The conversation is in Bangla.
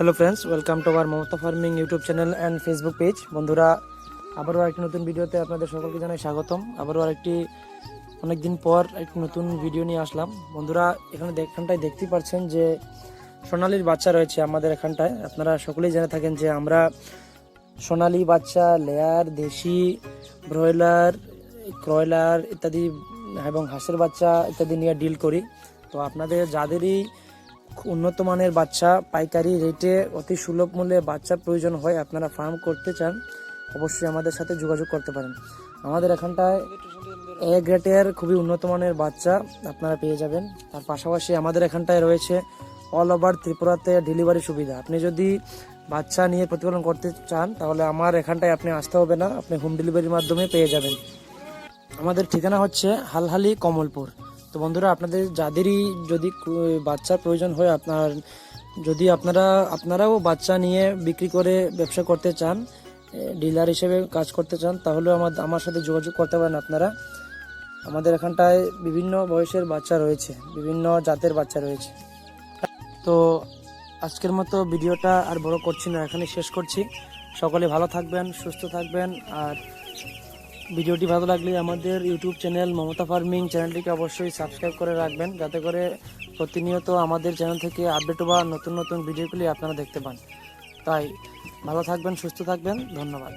Hello friends welcome to our Mamata farming YouTube channel and Facebook page বন্ধুরা, আবারও একটি নতুন ভিডিওতে আপনাদের সকলকে জানাই স্বাগতম। আবারও আরেকটি অনেকদিন পর একটি নতুন ভিডিও নিয়ে আসলাম। বন্ধুরা, এখানে এখানটায় দেখতেই পাচ্ছেন যে সোনালির বাচ্চা রয়েছে আমাদের এখানটায়। আপনারা সকলেই জেনে থাকেন যে আমরা সোনালি বাচ্চা, লেয়ার, দেশি, ব্রয়লার, ক্রয়লার ইত্যাদি এবং হাঁসের বাচ্চা ইত্যাদি নিয়ে ডিল করি। তো আপনাদের যাদেরই উন্নত মানের বাচ্চা পাইকারি রেটে অতি সুলভ মূল্যে বাচ্চার প্রয়োজন হয়, আপনারা ফার্ম করতে চান, অবশ্যই আমাদের সাথে যোগাযোগ করতে পারেন। আমাদের এখানটায় এ গ্রেটের খুবই উন্নত মানের বাচ্চা আপনারা পেয়ে যাবেন। তার পাশাপাশি আমাদের এখানটায় রয়েছে অল ওভার ত্রিপুরাতে ডেলিভারি সুবিধা। আপনি যদি বাচ্চা নিয়ে প্রতিপালন করতে চান, তাহলে আমার এখানটায় আপনি আসতে হবে না, আপনি হোম ডেলিভারির মাধ্যমে পেয়ে যাবেন। আমাদের ঠিকানা হচ্ছে হালহালি কমলপুর। তো বন্ধুরা, আপনাদের যাদেরই যদি বাচ্চার প্রয়োজন হয়, আপনার যদি আপনারা, আপনারাও বাচ্চা নিয়ে বিক্রি করে ব্যবসা করতে চান ডিলার হিসেবে কাজ করতে চান, তাহলে আমার আমার সাথে যোগাযোগ করতে পারেন আপনারা। আমাদের এখানটায় বিভিন্ন বয়সের বাচ্চা রয়েছে, বিভিন্ন জাতের বাচ্চা রয়েছে। তো আজকের মতো ভিডিওটা আর বড় করছি না এখানে শেষ করছি। সকলে ভালো থাকবেন, সুস্থ থাকবেন, আর ভিডিওটি ভালো লাগলে আমাদের ইউটিউব চ্যানেল মমতা ফার্মিং চ্যানেলটিকে অবশ্যই সাবস্ক্রাইব করে রাখবেন, যাতে করে প্রতিনিয়ত আমাদের চ্যানেল থেকে আপডেট বা নতুন নতুন ভিডিওগুলি আপনারা দেখতে পান। তাই ভালো থাকবেন, সুস্থ থাকবেন, ধন্যবাদ।